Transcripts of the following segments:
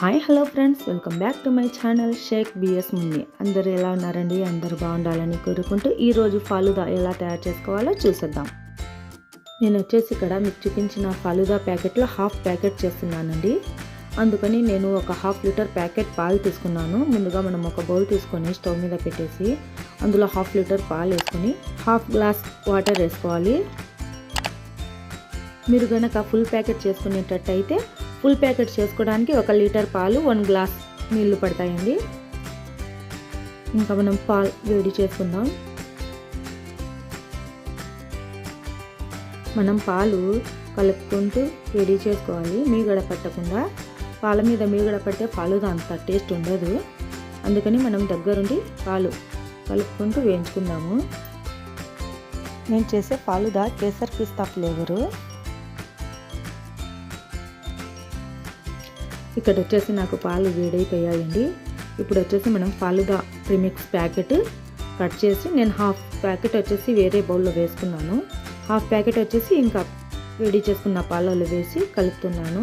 Hi hello friends. Welcome back to my channel Shaik BS Munni. అందరూ ఎలా ఉన్నారండి? అందరూ బాగుండాలని కోరుకుంటూ ఈరోజు ఫాలుదా ఎలా తయారు చేసుకోవాలో చూసేద్దాం. నేను వచ్చేసి ఇక్కడ మీకు చూపించిన ఫాలుదా ప్యాకెట్లో హాఫ్ ప్యాకెట్ చేస్తున్నానండి. అందుకని నేను ఒక హాఫ్ లీటర్ ప్యాకెట్ పాలు తీసుకున్నాను. ముందుగా మనం ఒక బౌల్ తీసుకొని స్టవ్ మీద పెట్టేసి అందులో హాఫ్ లీటర్ పాలు వేసుకొని హాఫ్ గ్లాస్ వాటర్ వేసుకోవాలి. మీరు కనుక ఫుల్ ప్యాకెట్ చేసుకునేటట్టయితే ఫుల్ ప్యాకెట్ చేసుకోవడానికి ఒక లీటర్ పాలు వన్ గ్లాస్ నీళ్ళు పడతాయండి. ఇంకా మనం పాలు వేడి చేసుకుందాం. మనం పాలు కలుపుకుంటూ వేడి చేసుకోవాలి. మీగడ పట్టకుండా పాల మీద మీగడ పడితే పాలు అంత టేస్ట్ ఉండదు. అందుకని మనం దగ్గరుండి పాలు కలుపుకుంటూ వేయించుకుందాము. నేను చేసే ఫాలుదా కేసర్ పిస్తా ఫ్లేవరు. ఇక్కడ వచ్చేసి నాకు పాలు వేడైపోయాయండి. ఇప్పుడు వచ్చేసి మనం ఫాలుదా ప్రిమిక్స్ ప్యాకెట్ కట్ చేసి నేను హాఫ్ ప్యాకెట్ వచ్చేసి వేరే బౌల్లో వేసుకున్నాను. హాఫ్ ప్యాకెట్ వచ్చేసి ఇంకా వేడి చేసుకున్న పాలలో వేసి కలుపుతున్నాను.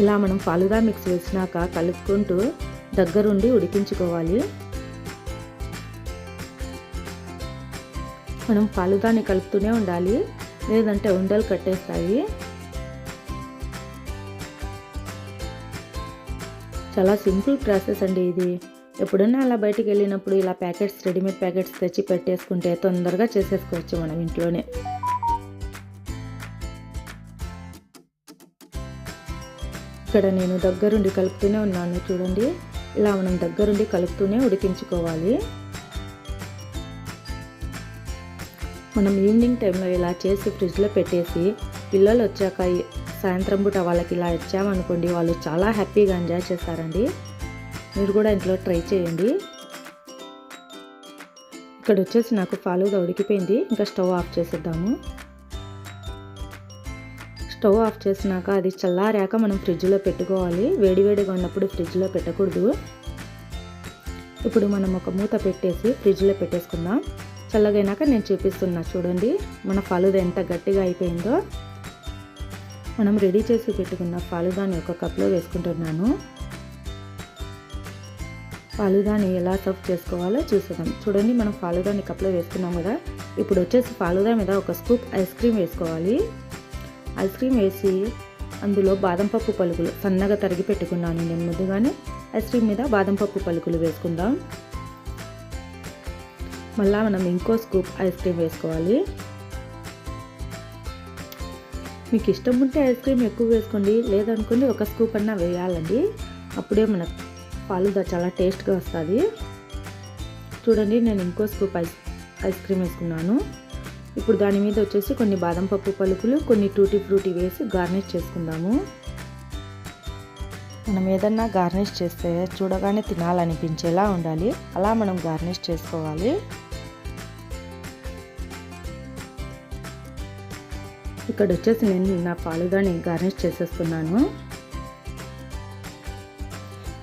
ఇలా మనం ఫాలుదా మిక్స్ వేసినాక కలుపుకుంటూ దగ్గరుండి ఉడికించుకోవాలి. మనం ఫాలుదాని కలుపుతూనే ఉండాలి. లేదంటే ఉండలు కట్టేస్తాయి. చాలా సింపుల్ ప్రాసెస్ అండి ఇది. ఎప్పుడన్నా అలా బయటికి వెళ్ళినప్పుడు ఇలా ప్యాకెట్స్ రెడీమేడ్ ప్యాకెట్స్ తెచ్చి పెట్టేసుకుంటే తొందరగా చేసేసుకోవచ్చు మనం ఇంట్లోనే. ఇక్కడ నేను దగ్గరుండి కలుపుతూనే ఉన్నాను చూడండి. ఇలా మనం దగ్గరుండి కలుపుతూనే ఉడికించుకోవాలి. మనం ఈవినింగ్ టైంలో ఇలా చేసి ఫ్రిడ్జ్లో పెట్టేసి పిల్లలు వచ్చాక సాయంత్రం పూట వాళ్ళకి ఇలా ఇచ్చామనుకోండి వాళ్ళు చాలా హ్యాపీగా ఎంజాయ్ చేస్తారండి. మీరు కూడా ఇంట్లో ట్రై చేయండి. ఇక్కడ వచ్చేసి నాకు ఫాలుగా ఉడికిపోయింది. ఇంకా స్టవ్ ఆఫ్ చేసేద్దాము. స్టవ్ ఆఫ్ చేసినాక అది చల్లారాక మనం ఫ్రిడ్జ్లో పెట్టుకోవాలి. వేడివేడిగా ఉన్నప్పుడు ఫ్రిడ్జ్లో పెట్టకూడదు. ఇప్పుడు మనం ఒక మూత పెట్టేసి ఫ్రిడ్జ్లో పెట్టేసుకుందాం. చల్లగైనాక నేను చూపిస్తున్నా చూడండి. మన ఫలుదా ఎంత గట్టిగా అయిపోయిందో. మనం రెడీ చేసి పెట్టుకున్న ఫలుదాని ఒక కప్లో వేసుకుంటున్నాను. ఫాలుదాని ఎలా సర్వ్ చేసుకోవాలో చూసేద్దాం. చూడండి మనం ఫాలుదాని కప్లో వేసుకున్నాం కదా. ఇప్పుడు వచ్చేసి ఫాలుదా మీద ఒక స్కూప్ ఐస్ క్రీమ్ వేసుకోవాలి. ఐస్ క్రీమ్ వేసి అందులో బాదం పప్పు పలుకులు సన్నగా తరిగి పెట్టుకున్నాను నేను ముందుగానే. ఐస్ క్రీమ్ మీద బాదం పప్పు పలుకులు వేసుకుందాం. మళ్ళీ మనం ఇంకో స్కూప్ ఐస్ క్రీమ్ వేసుకోవాలి. మీకు ఇష్టం ఉంటే ఐస్ క్రీమ్ ఎక్కువ వేసుకోండి లేదనుకోండి ఒక స్కూప్ అన్నా వేయాలండి. అప్పుడే మనకు ఫాలుదా చాలా టేస్ట్గా వస్తుంది. చూడండి నేను ఇంకో స్కూప్ ఐస్ ఐస్ క్రీమ్ వేసుకున్నాను. ఇప్పుడు దాని మీద వచ్చేసి కొన్ని బాదం పప్పు పలుకులు కొన్ని టూటీ ఫ్రూటీ వేసి గార్నిష్ చేసుకుందాము. మనం ఏదన్నా గార్నిష్ చేస్తే చూడగానే తినాలనిపించేలా ఉండాలి. అలా మనం గార్నిష్ చేసుకోవాలి. ఇక్కడ వచ్చేసి నేను నా పాలుదాని గార్నిష్ చేసేస్తున్నాను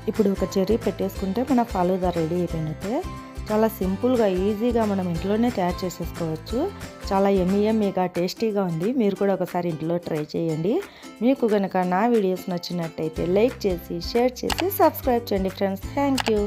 ఇప్పుడు ఒక చెర్రీ పెట్టేసుకుంటే మన ఫాలుదా రెడీ అయిపోయినట్టే. చాలా సింపుల్గా ఈజీగా మనం ఇంట్లోనే తయారు చేసేసుకోవచ్చు. చాలా ఎమ్మి ఎమ్మిగా టేస్టీగా ఉంది. మీరు కూడా ఒకసారి ఇంట్లో ట్రై చేయండి. మీకు కనుక నా వీడియోస్ నచ్చినట్టయితే లైక్ చేసి షేర్ చేసి సబ్స్క్రైబ్ చేయండి ఫ్రెండ్స్. Thank you